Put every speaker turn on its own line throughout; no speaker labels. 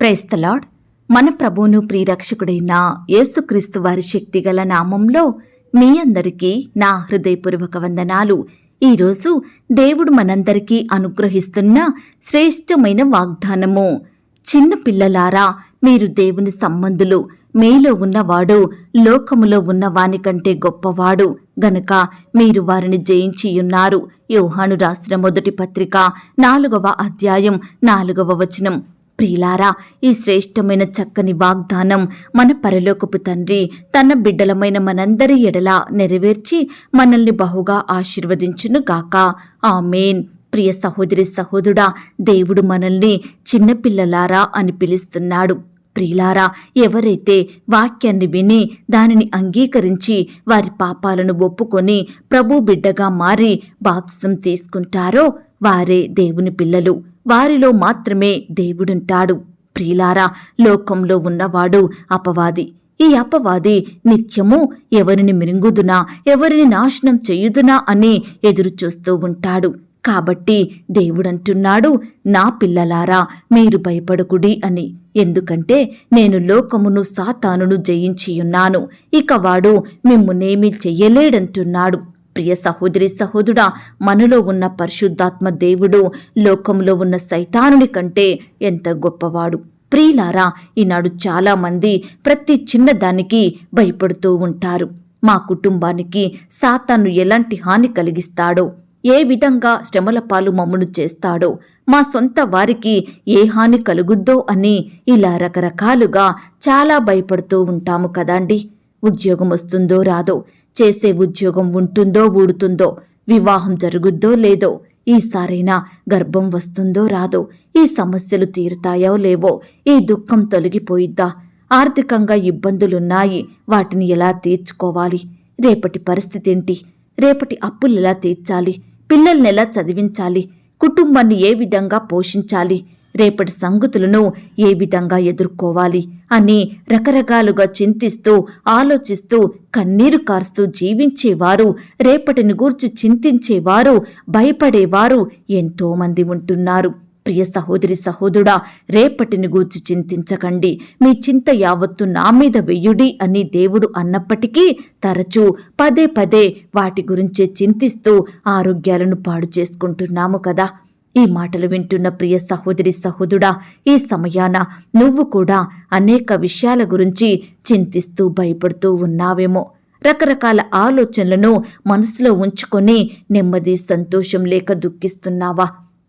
Praise the Lord మన ప్రభువును ప్రియరక్షకుడైన యేసుక్రీస్తు వారి శక్తిగల నామంలో మీ అందరికీ నా హృదయపూర్వక వందనాలు. ఈరోజు దేవుడు మనందరికీ అనుగ్రహిస్తున్న శ్రేష్టమైన వాగ్దానము. చిన్న పిల్లలారా మీరు దేవుని సంబంధులు. మీలో ఉన్నవాడు లోకములో ఉన్న వానికంటే గొప్పవాడు. గనుక మీరు వారిని జయించియున్నారు. యోహాను రాసిన మొదటి పత్రిక నాలుగవ అధ్యాయం నాలుగవ వచనం. ప్రియులారా ఈ శ్రేష్టమైన చక్కని వాగ్దానం మన పరలోకపు తండ్రి తన బిడ్డలమైన మనందరి ఎడలా నెరవేర్చి మనల్ని బహుగా ఆశీర్వదించును గాక. ఆమెన్. ప్రియ సహోదరి సహోదరుడా దేవుడు మనల్ని చిన్నపిల్లలారా అని పిలుస్తున్నాడు. ప్రియులారా ఎవరైతే వాక్యాన్ని విని దానిని అంగీకరించి వారి పాపాలను ఒప్పుకొని ప్రభు బిడ్డగా మారి బాప్సం తీసుకుంటారో వారే దేవుని పిల్లలు. వారిలో మాత్రమే దేవుడుంటాడు. ప్రియులారా లోకంలో ఉన్నవాడు అపవాది. ఈ అపవాది నిత్యము ఎవరిని మిరింగుదునా ఎవరిని నాశనం చేయుదునా అని ఎదురుచూస్తూ ఉంటాడు. కాబట్టి దేవుడంటున్నాడు నా పిల్లలారా మీరు భయపడకుడి అని. ఎందుకంటే నేను లోకమును సాతానును జయించియున్నాను. ఇక వాడు మిమ్మునేమీ చెయ్యలేడంటున్నాడు. ప్రియ సహోదరి సహోదరుడా మనలో ఉన్న పరిశుద్ధాత్మ దేవుడు లోకంలో ఉన్న సైతానుని కంటే ఎంత గొప్పవాడు. ప్రియులారా ఈనాడు చాలా మంది ప్రతి చిన్నదానికి భయపడుతూ ఉంటారు. మా కుటుంబానికి సాతాను ఎలాంటి హాని కలిగిస్తాడో ఏ విధంగా శ్రమల పాలు మమ్మను చేస్తాడో మా సొంత వారికి ఏ హాని కలుగుద్దో అని ఇలా రకరకాలుగా చాలా భయపడుతూ ఉంటాము కదండి. ఉద్యోగం వస్తుందో రాదో చేసే ఉద్యోగం ఉంటుందో ఊడుతుందో వివాహం జరుగుద్దో లేదో ఈసారైనా గర్భం వస్తుందో రాదో ఈ సమస్యలు తీరుతాయో లేవో ఈ దుఃఖం తొలగిపోయిద్దా? ఆర్థికంగా ఇబ్బందులున్నాయి వాటిని ఎలా తీర్చుకోవాలి? రేపటి పరిస్థితి ఏంటి? రేపటి అప్పులు ఎలా తీర్చాలి? పిల్లల్ని ఎలా చదివించాలి? కుటుంబాన్ని ఏ విధంగా పోషించాలి? రేపటి సంగతులను ఏ విధంగా ఎదుర్కోవాలి అని రకరకాలుగా చింతిస్తూ ఆలోచిస్తూ కన్నీరు కారుస్తూ జీవించేవారు రేపటిని గూర్చి చింతించేవారు భయపడేవారు ఎంతోమంది ఉంటున్నారు. ప్రియ సహోదరి సహోదరుడా రేపటిని గూర్చి చింతించకండి. మీ చింత యావత్తు నా మీద వెయ్యుడి అని దేవుడు అన్నప్పటికీ తరచూ పదే పదే వాటి గురించే చింతిస్తూ ఆరోగ్యాలను పాడు చేసుకుంటున్నాము కదా. ఈ మాటలు వింటున్న ప్రియ సహోదరి సహోదుడా ఈ సమయాన నువ్వు కూడా అనేక విషయాల గురించి చింతిస్తూ భయపడుతూ ఉన్నావేమో. రకరకాల ఆలోచనలను మనసులో ఉంచుకొని నెమ్మది సంతోషం లేక దుఃఖిస్తున్నావా?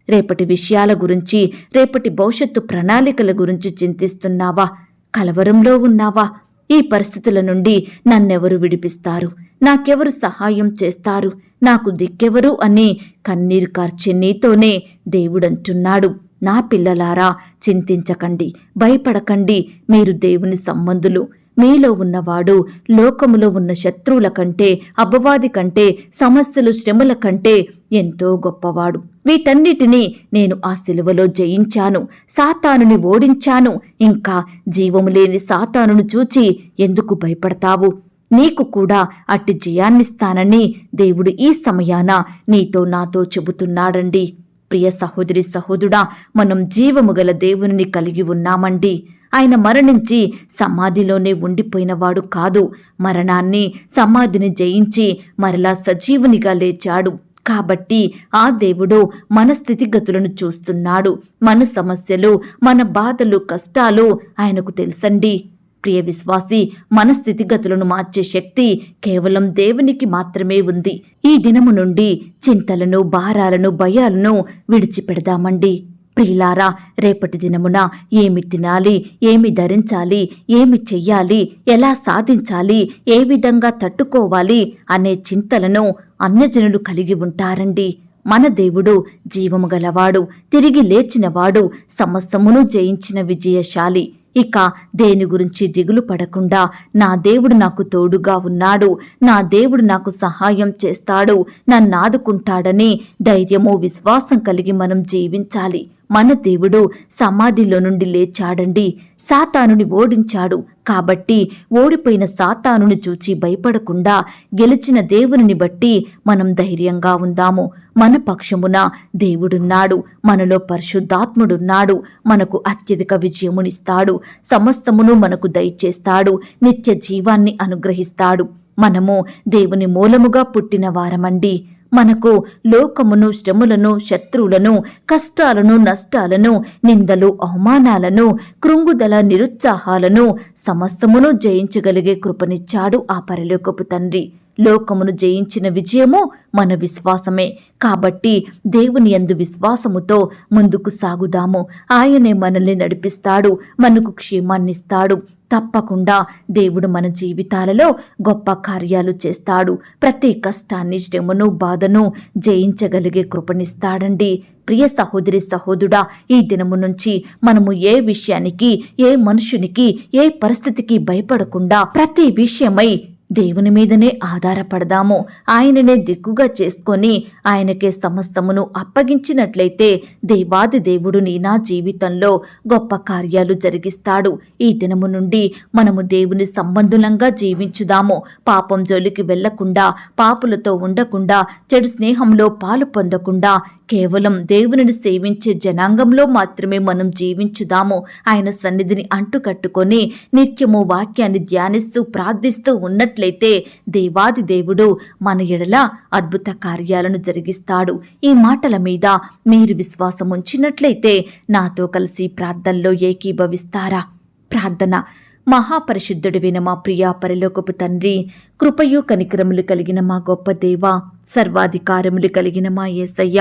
రేపటి విషయాల గురించి రేపటి భవిష్యత్తు ప్రణాళికల గురించి చింతిస్తున్నావా? కలవరంలో ఉన్నావా? ఈ పరిస్థితుల నుండి నన్నెవరు విడిపిస్తారు? నాకెవరు సహాయం చేస్తారు? నాకు దిక్కెవరు అని కన్నీరు కార్చే నీతోనే దేవుడంటున్నాడు. నా పిల్లలారా చింతించకండి భయపడకండి. మీరు దేవుని సంబంధులు. మీలో ఉన్నవాడు లోకములో ఉన్న శత్రువుల కంటే అపవాది కంటే సమస్యలు శ్రమల కంటే ఎంతో గొప్పవాడు. వీటన్నిటినీ నేను ఆ సిలువలో జయించాను. సాతానుని ఓడించాను. ఇంకా జీవము లేని సాతానును చూచి ఎందుకు భయపడతావు? నీకు కూడా అట్టి జయాన్నిస్తానని దేవుడు ఈ సమయాన నీతో నాతో చెబుతున్నాడండి. ప్రియ సహోదరి సహోదుడా మనం జీవము గల దేవుని కలిగి ఉన్నామండి. ఆయన మరణించి సమాధిలోనే ఉండిపోయినవాడు కాదు. మరణాన్ని సమాధిని జయించి మరలా సజీవునిగా లేచాడు. కాబట్టి ఆ దేవుడు మన స్థితిగతులను చూస్తున్నాడు. మన సమస్యలు మన బాధలు కష్టాలు ఆయనకు తెలుసండి. ప్రియ విశ్వాసి మన స్థితిగతులను మార్చే శక్తి కేవలం దేవునికి మాత్రమే ఉంది. ఈ దినము నుండి చింతలను భారాలను భయాలను విడిచిపెడదామండి. ప్రియులారా రేపటి దినమున ఏమి తినాలి ఏమి ధరించాలి ఏమి చెయ్యాలి ఎలా సాధించాలి ఏ విధంగా తట్టుకోవాలి అనే చింతలను అన్యజనులు కలిగి ఉంటారండి. మన దేవుడు జీవము గలవాడు తిరిగి లేచినవాడు సమస్తమును జయించిన విజయశాలి. ఇక దేని గురించి దిగులు పడకుండా నా దేవుడు నాకు తోడుగా ఉన్నాడు నా దేవుడు నాకు సహాయం చేస్తాడు నన్ను ఆదుకుంటాడని ధైర్యము విశ్వాసం కలిగి మనం జీవించాలి. మన దేవుడు సమాధిలో నుండి లేచాడండి. సాతానుని ఓడించాడు. కాబట్టి ఓడిపోయిన సాతానుని చూచి భయపడకుండా గెలిచిన దేవునిని బట్టి మనం ధైర్యంగా ఉందాము. మన పక్షమున దేవుడున్నాడు. మనలో పరిశుద్ధాత్ముడున్నాడు. మనకు అత్యధిక విజయమునిస్తాడు. సమస్తమును మనకు దయచేస్తాడు. నిత్య జీవాన్ని అనుగ్రహిస్తాడు. మనము దేవుని మూలముగా పుట్టిన వారమండి. మనకు లోకమును శ్రములను శత్రువులను కష్టాలను నష్టాలను నిందలు అవమానాలను కృంగుదల నిరుత్సాహాలను సమస్తమును జయించగలిగే కృపనిచ్చాడు ఆ పరలోకపు తండ్రి. లోకమును జయించిన విజయము మన విశ్వాసమే. కాబట్టి దేవుని ఎందు విశ్వాసముతో ముందుకు సాగుదాము. ఆయనే మనల్ని నడిపిస్తాడు మనకు క్షేమాన్నిస్తాడు. తప్పకుండా దేవుడు మన జీవితాలలో గొప్ప కార్యాలు చేస్తాడు. ప్రతి కష్టాన్ని శ్రమను బాధను జయించగలిగే కృపనిస్తాడండి. ప్రియ సహోదరి సహోదుడా ఈ దినము నుంచి మనము ఏ విషయానికి ఏ మనుషునికి ఏ పరిస్థితికి భయపడకుండా ప్రతి విషయమై దేవుని మీదనే ఆధారపడదాము. ఆయననే దిక్కుగా చేసుకొని ఆయనకే సమస్తమును అప్పగించినట్లయితే దేవాది దేవుడు నీ నా జీవితంలో గొప్ప కార్యాలు జరిగిస్తాడు. ఈ దినము నుండి మనము దేవుని సంబంధులంగా జీవించుదాము. పాపం జోలికి వెళ్ళకుండా పాపులతో ఉండకుండా చెడు స్నేహంలో పాలు పొందకుండా కేవలం దేవునిని సేవించే జనాంగంలో మాత్రమే మనం జీవించుదాము. ఆయన సన్నిధిని అంటుకట్టుకొని నిత్యము వాక్యాన్ని ధ్యానిస్తూ ప్రార్థిస్తూ ఉన్నట్లయితే దేవాది దేవుడు మన ఎడల అద్భుత కార్యాలను జరిగిస్తాడు. ఈ మాటల మీద మీరు విశ్వాసం ఉంచినట్లయితే నాతో కలిసి ప్రార్థనలో ఏకీభవిస్తారా? ప్రార్థన. మహాపరిశుద్ధుడివిన మా ప్రియా పరిలోకపు తండ్రి కృపయు కనికరములు కలిగిన మా గొప్ప దేవ సర్వాధికారములు కలిగిన మా యేసయ్య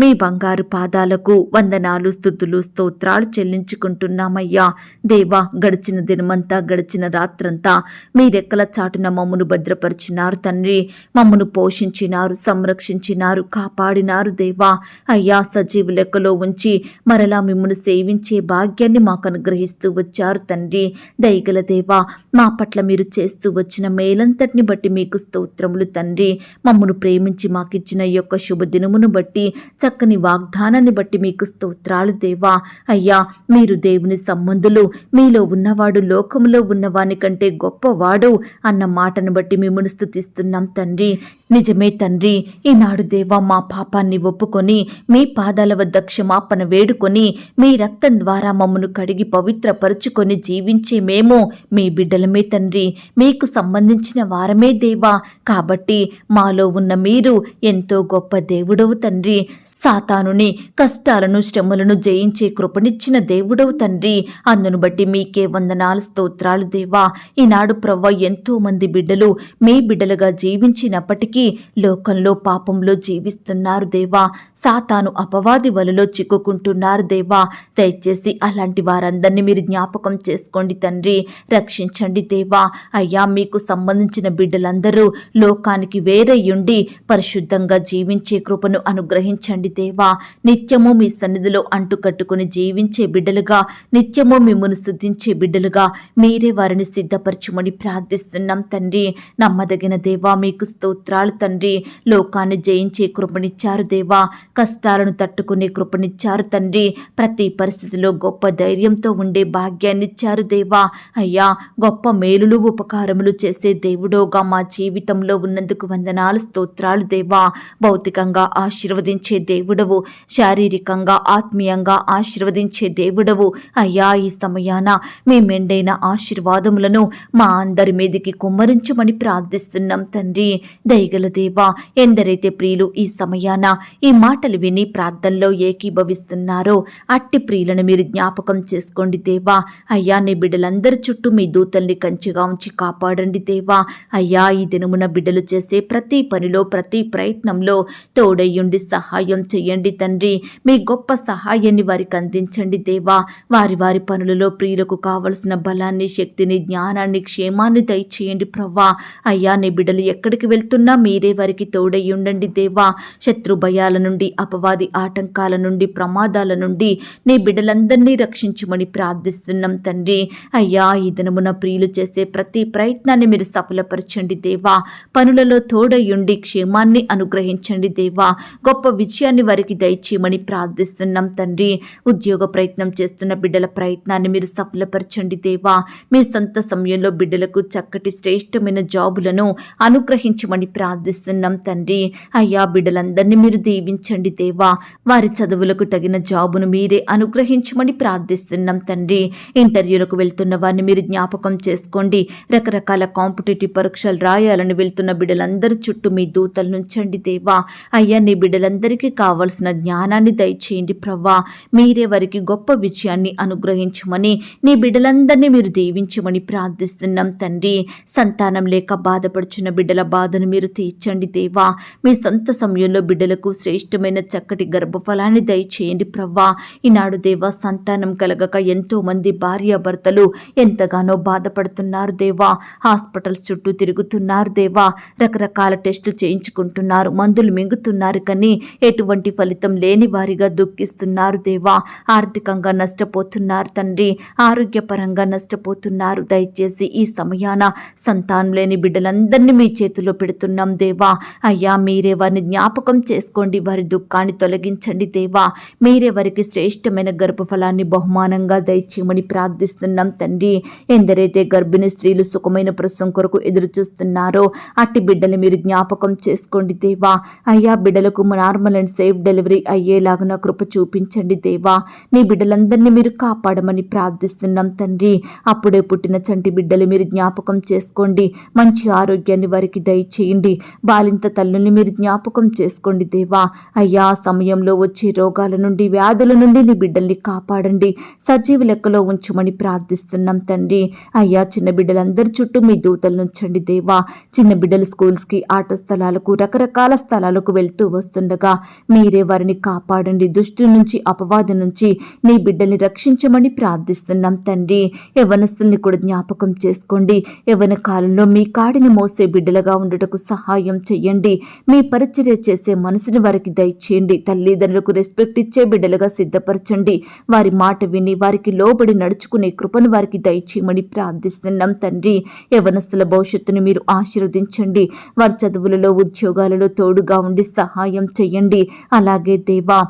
మీ బంగారు పాదాలకు వందనాలు స్థుతులు స్తోత్రాలు చెల్లించుకుంటున్నామయ్యా. దేవా గడిచిన దినమంతా గడిచిన రాత్రంతా మీ రెక్కల చాటున మమ్మను భద్రపరిచినారు తండ్రి. మమ్మను పోషించినారు సంరక్షించినారు కాపాడినారు దేవా. అయ్యా సజీవు లెక్కలో ఉంచి మరలా మిమ్మల్ని సేవించే భాగ్యాన్ని మాకు అనుగ్రహిస్తూ వచ్చారు తండ్రి. దయగల దేవా మా పట్ల మీరు చేస్తూ వచ్చిన మేలంతటిని బట్టి మీకు స్తోత్రములు తండ్రి. మమ్మను ప్రేమించి మాకిచ్చిన ఈ యొక్క శుభదినమును బట్టి చక్కని వాగ్దానాన్ని బట్టి మీకు స్తోత్రాలు దేవా. అయ్యా మీరు దేవుని సంబంధులు మీలో ఉన్నవాడు లోకములో ఉన్నవాని కంటే గొప్పవాడు అన్న మాటను బట్టి మిమ్మల్ని స్తుతిస్తున్నాం తండ్రి. నిజమే తండ్రి ఈనాడు దేవా మా పాపాన్ని ఒప్పుకొని మీ పాదాల వద్ద క్షమాపణ వేడుకొని మీ రక్తం ద్వారా మమ్మను కడిగి పవిత్రపరుచుకొని జీవించే మేము మీ బిడ్డలమే తండ్రి. మీకు సంబంధించిన వారమే దేవా. కాబట్టి మాలో ఉన్న మీరు ఎంతో గొప్ప దేవుడవు తండ్రి. సాతానుని కష్టాలను శ్రమలను జయించే కృపనిచ్చిన దేవుడవు తండ్రి. అందును బట్టి మీకే వందనాలు స్తోత్రాలు దేవా. ఈనాడు ప్రవ్వ ఎంతో మంది బిడ్డలు మీ బిడ్డలుగా జీవించినప్పటికీ లోకంలో పాపంలో జీవిస్తున్నారు దేవా. సాతాను అపవాది వలలో చిక్కుకుంటున్నారు దేవా. దయచేసి అలాంటి వారందరినీ మీరు జ్ఞాపకం చేసుకోండి తండ్రి. రక్షించండి దేవా. అయ్యా మీకు సంబంధించిన బిడ్డలందరూ లోకానికి వేరయ్యుండి పరిశుద్ధంగా జీవించే కృపను అనుగ్రహించండి దేవా. నిత్యము మీ సన్నిధిలో అంటుకట్టుకుని జీవించే బిడ్డలుగా నిత్యము మిమ్మల్ని స్తుతించే బిడ్డలుగా మీరే వారిని సిద్ధపరచుమని ప్రార్థిస్తున్నాం తండ్రి. నమ్మదగిన దేవా మీకు స్తోత్రాలు తండ్రి. లోకాన్ని జయించే కృపనిచ్చారు దేవా. కష్టాలను తట్టుకునే కృపనిచ్చారు తండ్రి. ప్రతి పరిస్థితిలో గొప్ప ధైర్యంతో ఉండే భాగ్యాన్నిచ్చారు దేవా. అయ్యా గొప్ప మేలులు ఉపకారములు చేసే దేవుడోగా మా జీవితంలో ఉన్నందుకు వందనాలు స్తోత్రాలు దేవా. భౌతికంగా ఆశీర్వదించే దేవుడవు. శారీరకంగా ఆత్మీయంగా ఆశీర్వదించే దేవుడవు. అయ్యా ఈ సమయాన మీ మెండైన ఆశీర్వాదములను మా అందరి మీదికి కుమ్మరించమని ప్రార్థిస్తున్నాం తండ్రి. దయగల దేవా ఎందరైతే ప్రియులు ఈ సమయాన ఈ మాటలు విని ప్రార్థనలో ఏకీభవిస్తున్నారో అట్టి ప్రియులను మీరు జ్ఞాపకం చేసుకోండి దేవా. అయ్యా నీ బిడ్డలందరి చుట్టూ మీ దూతల్ని కంచిగా ఉంచి కాపాడండి దేవా. అయ్యా ఈ దినమున బిడ్డలు చేసే ప్రతి పనిలో ప్రతి ప్రయత్నంలో తోడయ్యుండి సహాయం చెయ్యండి తండ్రి. మీ గొప్ప సహాయాన్ని వారికి అందించండి దేవా. వారి వారి పనులలో ప్రియులకు కావలసిన బలాన్ని శక్తిని జ్ఞానాన్ని క్షేమాన్ని దయచేయండి ప్రవ్వా. అయ్యా నీ బిడ్డలు ఎక్కడికి వెళ్తున్నా మీ మీరే వారికి తోడై ఉండండి దేవా. శత్రు భయాల నుండి అపవాది ఆటంకాల నుండి ప్రమాదాల నుండి నీ బిడ్డలందరినీ రక్షించమని ప్రార్థిస్తున్నాం తండ్రి. అయ్యా ఈ దినమున ప్రియులు చేసే ప్రతి ప్రయత్నాన్ని మీరు సఫలపరచండి దేవా. పనులలో తోడయ్యుండి క్షేమాన్ని అనుగ్రహించండి దేవా. గొప్ప విజయాన్ని వారికి దయచేయమని ప్రార్థిస్తున్నాం తండ్రి. ఉద్యోగ ప్రయత్నం చేస్తున్న బిడ్డల ప్రయత్నాన్ని మీరు సఫలపరచండి దేవా. మీ సొంత సమయంలో బిడ్డలకు చక్కటి శ్రేష్టమైన జాబులను అనుగ్రహించమని ప్రార్థిస్తున్నాం తండ్రి. అయ్యా బిడ్డలందరినీ మీరు దీవించండి దేవా. వారి చదువులకు తగిన జాబును మీరే అనుగ్రహించమని ప్రార్థిస్తున్నాం తండ్రి. ఇంటర్వ్యూలకు వెళ్తున్న వారిని మీరు జ్ఞాపకం చేసుకోండి. రకరకాల కాంపిటేటివ్ పరీక్షలు రాయాలని వెళ్తున్న బిడ్డలందరి చుట్టూ మీ దూతలు నుంచండి దేవా. అయ్యా నీ బిడ్డలందరికీ కావలసిన జ్ఞానాన్ని దయచేయండి ప్రవ్వా. మీరే వారికి గొప్ప విజయాన్ని అనుగ్రహించమని నీ బిడ్డలందరినీ మీరు దీవించమని ప్రార్థిస్తున్నాం తండ్రి. సంతానం లేక బాధపడుచున్న బిడ్డల బాధను మీరు తీర్చండి దేవా. మీ సొంత సమయంలో బిడ్డలకు శ్రేష్టమైన చక్కటి గర్భఫలాన్ని దయచేయండి ప్రవ్వా. ఈనాడు దేవా సంతానం కలగక ఎంతో మంది భార్యాభర్తలు ఎంతగానో బాధపడుతున్నారు దేవా. హాస్పిటల్స్ చుట్టూ తిరుగుతున్నారు దేవా. రకరకాల టెస్టులు చేయించుకుంటున్నారు మందులు మింగుతున్నారు కానీ ఎటువంటి ఫలితం లేని వారిగా దుఃఖిస్తున్నారు దేవా. ఆర్థికంగా నష్టపోతున్నారు తండ్రి ఆరోగ్యపరంగా నష్టపోతున్నారు. దయచేసి ఈ సమయాన సంతానం లేని బిడ్డలందరినీ మీ చేతిలో పెడుతున్నాం. దేవా. అయ్యా మీరే వారిని జ్ఞాపకం చేసుకోండి వారి దుఃఖాన్ని తొలగించండి దేవా. మీరే వారికి శ్రేష్టమైన గర్భఫలాన్ని బహుమానంగా దయచేయమని ప్రార్థిస్తున్నాం తండ్రి. ఎందరైతే గర్భిణీ స్త్రీలు సుఖమైన ప్రసవం కొరకు ఎదురు చూస్తున్నారో అట్టి బిడ్డలు మీరు జ్ఞాపకం చేసుకోండి దేవా. అయ్యా బిడ్డలకు నార్మల్ అండ్ సేఫ్ డెలివరీ అయ్యేలాగున కృప చూపించండి దేవా. నీ బిడ్డలందరినీ మీరు కాపాడమని ప్రార్థిస్తున్నాం తండ్రి. అప్పుడే పుట్టిన చంటి బిడ్డలు మీరు జ్ఞాపకం చేసుకోండి. మంచి ఆరోగ్యాన్ని వారికి దయచేయండి. బాలింత తల్లుల్ని మీరు జ్ఞాపకం చేసుకోండి దేవా. అయ్యా ఆ సమయంలో వచ్చే రోగాల నుండి వ్యాధుల నుండి నీ బిడ్డల్ని కాపాడండి. సజీవ లెక్కలో ఉంచమని ప్రార్థిస్తున్నాం తండ్రి. అయ్యా చిన్న బిడ్డలందరి చుట్టూ మీ దూతలు నుంచండి దేవా. చిన్న బిడ్డలు స్కూల్స్కి ఆట స్థలాలకు రకరకాల స్థలాలకు వెళ్తూ వస్తుండగా మీరే వారిని కాపాడండి. దుష్టి నుంచి అపవాదం నుంచి నీ బిడ్డల్ని రక్షించమని ప్రార్థిస్తున్నాం తండ్రి. యవనస్తుల్ని కూడా జ్ఞాపకం చేసుకోండి. యవన కాలంలో మీ కాడిని మోసే బిడ్డలుగా ఉండటకు సహాయం సహాయం చెయ్యండి. మీ పరిచర్య చేసే మనసుని వారికి దయచేయండి. తల్లిదండ్రులకు రెస్పెక్ట్ ఇచ్చే బిడ్డలుగా సిద్ధపరచండి. వారి మాట విని వారికి లోబడి నడుచుకునే కృపను వారికి దయచేయమని ప్రార్థిస్తున్నాం తండ్రి. యవనస్తుల భవిష్యత్తును మీరు ఆశీర్వదించండి. వారి చదువులలో ఉద్యోగాలలో తోడుగా ఉండి సహాయం చెయ్యండి. అలాగే దేవా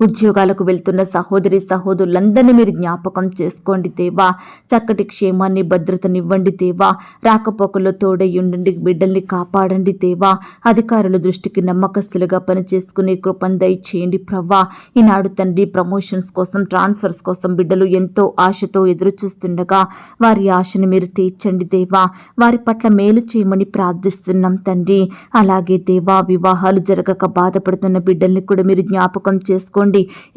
ఉద్యోగాలకు వెళ్తున్న సహోదరి సహోదరులందరినీ మీరు జ్ఞాపకం చేసుకోండి దేవా. చక్కటి క్షేమాన్ని భద్రతనివ్వండి దేవా. రాకపోకల్లో తోడై ఉండండి బిడ్డల్ని కాపాడండి దేవా. అధికారుల దృష్టికి నమ్మకస్తులుగా పనిచేసుకునే కృపను దయచేయండి ప్రవ్వా. ఈనాడు తండ్రి ప్రమోషన్స్ కోసం ట్రాన్స్ఫర్స్ కోసం బిడ్డలు ఎంతో ఆశతో ఎదురు చూస్తుండగా వారి ఆశను మీరు తీర్చండి దేవా. వారి పట్ల మేలు చేయమని ప్రార్థిస్తున్నాం తండ్రి. అలాగే దేవా వివాహాలు జరగక బాధపడుతున్న బిడ్డల్ని కూడా మీరు జ్ఞాపకం చేసుకోండి.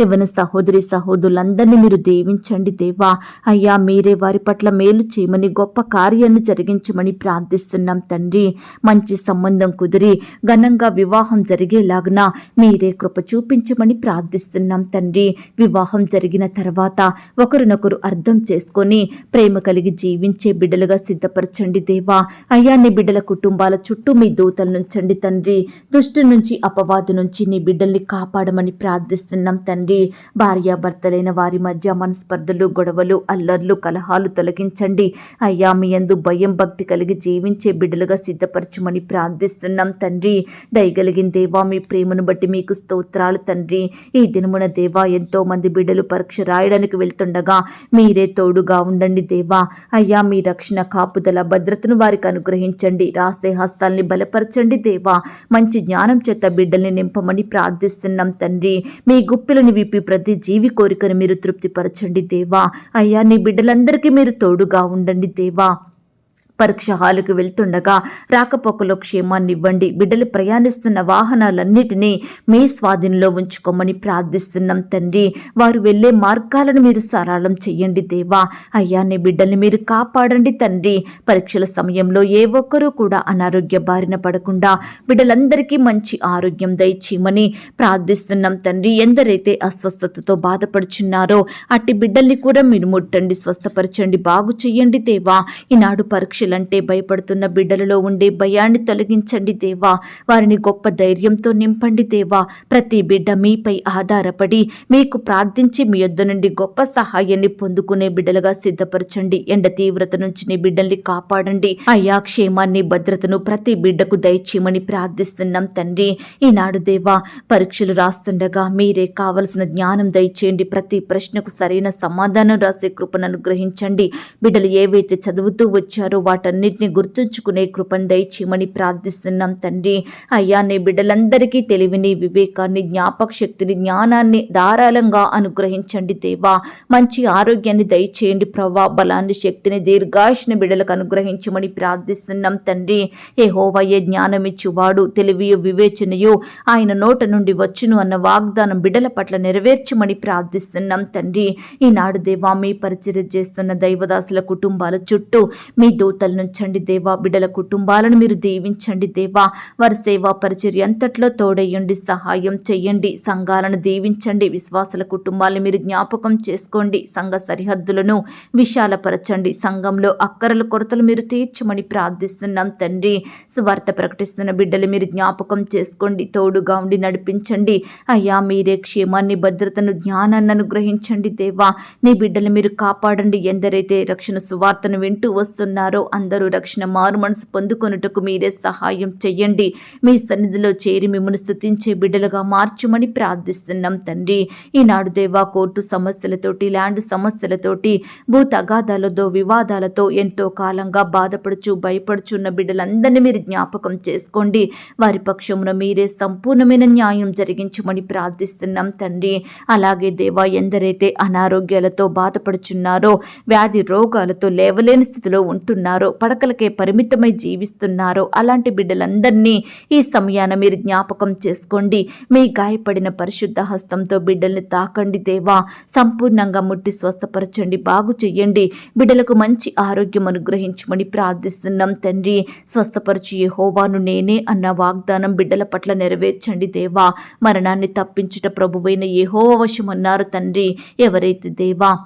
యవన సహోదరి సహోదరులందరినీ మీరు దీవించండి దేవా. అయ్యా మీరే వారి పట్ల మేలు చేయమని గొప్ప కార్యాన్ని జరిగించమని ప్రార్థిస్తున్నాం తండ్రి. మంచి సంబంధం కుదిరి ఘనంగా వివాహం జరిగేలాగున మీరే కృప చూపించమని ప్రార్థిస్తున్నాం తండ్రి. వివాహం జరిగిన తర్వాత ఒకరినొకరు అర్థం చేసుకొని ప్రేమ కలిగి జీవించే బిడ్డలుగా సిద్ధపరచండి దేవా. అయ్యా నీ బిడ్డల కుటుంబాల చుట్టూ మీ దూతలు నుంచండి తండ్రి. దుష్టు నుంచి అపవాదు నుంచి నీ బిడ్డల్ని కాపాడమని ప్రార్థిస్తున్నాం తండ్రి. భార్యాభర్తలైన వారి మధ్య మనస్పర్ధలు గొడవలు అల్లర్లు కలహాలు తొలగించండి. అయ్యా మీ యందు భయం భక్తి కలిగి జీవించే బిడ్డలుగా సిద్ధపరచమని ప్రార్థిస్తున్నాం తండ్రి. దయగలిగిన దేవా మీ ప్రేమను బట్టి మీకు స్తోత్రాలు తండ్రి. ఈ దినమున దేవా ఎంతో మంది బిడ్డలు పరీక్ష రాయడానికి వెళ్తుండగా మీరే తోడుగా ఉండండి దేవా. అయ్యా మీ రక్షణ కాపుదల భద్రతను వారికి అనుగ్రహించండి. రాసే హస్తాల్ని బలపరచండి దేవా. మంచి జ్ఞానం చేత బిడ్డల్ని నింపమని ప్రార్థిస్తున్నాం తండ్రి. మీ గుప్పిలని విప్పి ప్రతి జీవి కోరికను మీరు తృప్తిపరచండి దేవా. అయ్యా నీ బిడ్డలందరికీ మీరు తోడుగా ఉండండి దేవా. పరీక్ష హాలుకు వెళ్తుండగా రాకపోకలో క్షేమాన్ని ఇవ్వండి. బిడ్డలు ప్రయాణిస్తున్న వాహనాలన్నిటినీ మీ స్వాధీనంలో ఉంచుకోమని ప్రార్థిస్తున్నాం తండ్రి. వారు వెళ్ళే మార్గాలను మీరు సరళం చెయ్యండి దేవా. అయ్యా నీ బిడ్డల్ని మీరు కాపాడండి తండ్రి. పరీక్షల సమయంలో ఏ ఒక్కరూ కూడా అనారోగ్య బారిన పడకుండా బిడ్డలందరికీ మంచి ఆరోగ్యం దయచేయమని ప్రార్థిస్తున్నాం తండ్రి. ఎందరైతే అస్వస్థతతో బాధపడుచున్నారో అట్టి బిడ్డల్ని కూడా మీరు ముట్టండి స్వస్థపరచండి బాగు చెయ్యండి దేవా. ఈనాడు పరీక్ష పరీక్షలంటే భయపడుతున్న బిడ్డలలో ఉండే భయాన్ని తొలగించండి దేవా. వారిని గొప్ప ధైర్యంతో నింపండి దేవా. ప్రతి బిడ్డ మీపై ఆధారపడి మీకు ప్రార్థించి మీ యొద్ద నుండి గొప్ప సహాయాన్ని పొందుకునే బిడ్డలుగా సిద్ధపరచండి. ఎండ తీవ్రత నుంచి నీ బిడ్డల్ని కాపాడండి. అయ్యా క్షేమాన్ని భద్రతను ప్రతి బిడ్డకు దయచేయమని ప్రార్థిస్తున్నాం తండ్రి. ఈనాడు దేవా పరీక్షలు రాస్తుండగా మీరే కావలసిన జ్ఞానం దయచేయండి. ప్రతి ప్రశ్నకు సరైన సమాధానం రాసే కృపను అనుగ్రహించండి. బిడ్డలు ఏవైతే చదువుతూ వచ్చారో వాటన్నిటిని గుర్తుంచుకునే కృపను దయచేయమని ప్రార్థిస్తున్నాం తండ్రి. అయ్యా నీ బిడ్డలందరికీ తెలివిని వివేకాన్ని జ్ఞాపక శక్తిని జ్ఞానాన్ని ధారాళంగా అనుగ్రహించండి దేవా. మంచి ఆరోగ్యాన్ని దయచేయండి ప్రభా బలాన్ని శక్తిని దీర్ఘాయుష్ని బిడ్డలకు అనుగ్రహించమని ప్రార్థిస్తున్నాం తండ్రి. ఏ హోవయ్యే జ్ఞానమిచ్చువాడు తెలివియు వివేచనయు ఆయన నోట నుండి వచ్చును అన్న వాగ్దానం బిడ్డల పట్ల నెరవేర్చమని ప్రార్థిస్తున్నాం తండ్రి. ఈనాడు దేవా మీ పరిచయం చేస్తున్న దైవదాసుల కుటుంబాల చుట్టూ మీ దూత తలనుంచండి దేవా బిడ్డల కుటుంబాలను మీరు దీవించండి దేవా. వారి సేవా పరిచర్య అంతట్లో తోడయ్యండి సహాయం చేయండి సంఘాలను దీవించండి విశ్వాసుల కుటుంబాలను మీరు జ్ఞాపకం చేసుకోండి. సంఘ సరిహద్దులను విశాలపరచండి. సంఘంలో అక్కరల కొరతలు మీరు తీర్చమని ప్రార్థిస్తున్నాం తండ్రి. సువార్త ప్రకటిస్తున్న బిడ్డలు మీరు జ్ఞాపకం చేసుకోండి తోడుగా ఉండి నడిపించండి. అయ్యా మీరే క్షేమాన్ని భద్రతను జ్ఞానాన్ని అనుగ్రహించండి దేవా. నీ బిడ్డలు మీరు కాపాడండి. ఎందరైతే రక్షణ సువార్తను వింటూ వస్తున్నారో అందరూ రక్షణ మారు మనసు పొందుకొనుటకు మీరే సహాయం చెయ్యండి. మీ సన్నిధిలో చేరి మిమ్మల్ని స్థుతించే బిడ్డలుగా మార్చమని ప్రార్థిస్తున్నాం తండ్రి. ఈనాడు దేవా కోర్టు సమస్యలతోటి ల్యాండ్ సమస్యలతోటి భూ తగాదాలతో వివాదాలతో ఎంతో కాలంగా బాధపడుచు భయపడుచున్న బిడ్డలందరినీ మీరు జ్ఞాపకం చేసుకోండి. వారి పక్షమున మీరే సంపూర్ణమైన న్యాయం జరిగించమని ప్రార్థిస్తున్నాం తండ్రి. అలాగే దేవా ఎందరైతే అనారోగ్యాలతో బాధపడుచున్నారో వ్యాధి రోగాలతో లేవలేని స్థితిలో ఉంటున్నారో పడకలకే పరిమితమై జీవిస్తున్నారో అలాంటి బిడ్డలందరినీ ఈ సమయాన మీరు జ్ఞాపకం చేసుకోండి. మీ గాయపడిన పరిశుద్ధ హస్తంతో బిడ్డల్ని తాకండి దేవా. సంపూర్ణంగా ముట్టి స్వస్థపరచండి. బాగు చెయ్యండి. బిడ్డలకు మంచి ఆరోగ్యం అనుగ్రహించమని ప్రార్థిస్తున్నాం తండ్రి. స్వస్థపరచు హోవాను నేనే అన్న వాగ్దానం బిడ్డల పట్ల నెరవేర్చండి దేవా. మరణాన్ని తప్పించుట ప్రభువైన యెహోవా వశమన్నారు తండ్రి. ఎవరైతే దేవా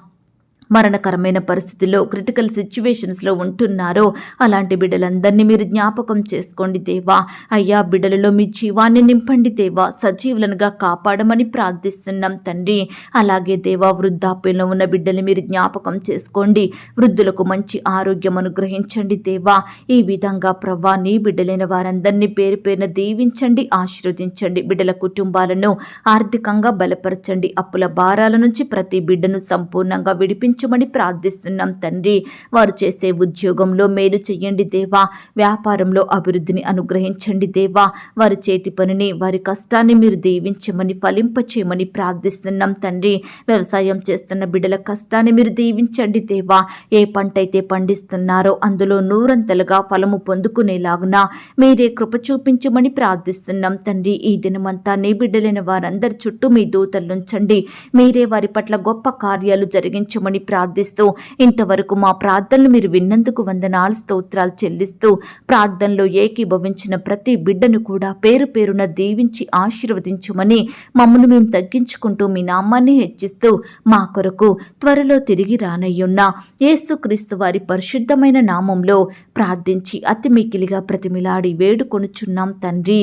మరణకరమైన పరిస్థితిలో క్రిటికల్ సిచ్యువేషన్స్లో ఉంటున్నారో అలాంటి బిడ్డలందరినీ మీరు జ్ఞాపకం చేసుకోండి దేవా. అయ్యా బిడ్డలలో మీ జీవాన్ని నింపండి దేవా. సజీవులనుగా కాపాడమని ప్రార్థిస్తున్నాం తండ్రి. అలాగే దేవా వృద్ధాప్యంలో ఉన్న బిడ్డల్ని మీరు జ్ఞాపకం చేసుకోండి. వృద్ధులకు మంచి ఆరోగ్యం అనుగ్రహించండి దేవా. ఈ విధంగా ప్రవ్వా నీ బిడ్డలైన వారందరినీ పేరు పేరున దీవించండి ఆశీర్వదించండి. బిడ్డల కుటుంబాలను ఆర్థికంగా బలపరచండి. అప్పుల భారాల నుంచి ప్రతి బిడ్డను సంపూర్ణంగా విడిపించమని ప్రార్థిస్తున్నాం తండ్రి. వారు చేసే ఉద్యోగంలో మేలు చెయ్యండి దేవా. వ్యాపారంలో అభివృద్ధిని అనుగ్రహించండి దేవా. వారి చేతి పనిని వారి కష్టాన్ని మీరు దీవించమని ఫలింపచేయమని ప్రార్థిస్తున్నాం తండ్రి. వ్యవసాయం చేస్తున్న బిడ్డల కష్టాన్ని మీరు దీవించండి దేవా. ఏ పంట అయితే పండిస్తున్నారో అందులో నూరంతలుగా ఫలము పొందుకునేలాగున మీరే కృప చూపించమని ప్రార్థిస్తున్నాం తండ్రి. ఈ దినమంతా నీ బిడ్డలైన వారందరి చుట్టూ మీ దూతలుంచండి మీరే వారి పట్ల గొప్ప కార్యాలు జరిగించమని ప్రార్థిస్తూ ఇంతవరకు మా ప్రార్థనలు మీరు విన్నందుకు వందనాలు స్తోత్రాలు చెల్లిస్తూ ప్రార్థనలో ఏకీభవించిన ప్రతి బిడ్డను కూడా పేరు పేరున దీవించి ఆశీర్వదించమని మమ్మల్ని మేము తగ్గించుకుంటూ మీ నామాన్ని హెచ్చిస్తూ మా కొరకు త్వరలో తిరిగి రానయ్యున్న యేసుక్రీస్తు వారి పరిశుద్ధమైన నామంలో ప్రార్థించి అతి మిక్కిలిగా ప్రతిమిలాడి వేడుకొనుచున్నాం తండ్రి.